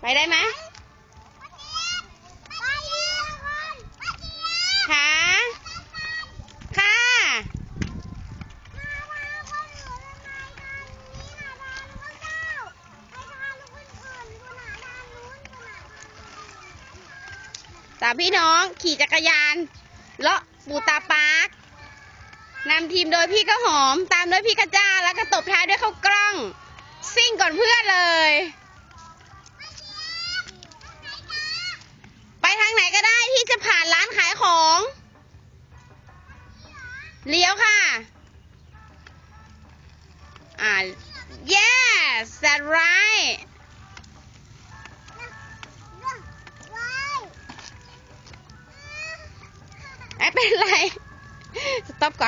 ได้ไหมค่ะค่ะสามพี่น้องขี่จักรยานเลาะปูตาปาร์กนำทีมโดยพี่ก็หอม ตามด้วยพี่กระจ้าแล้วก็ตบท้ายด้วยข้าวกล้อง ซิ่งก่อนเพื่อนเลย เลี้ยวค่ะ อ่า yes that right ไม่เป็นไร สต็อปก่อน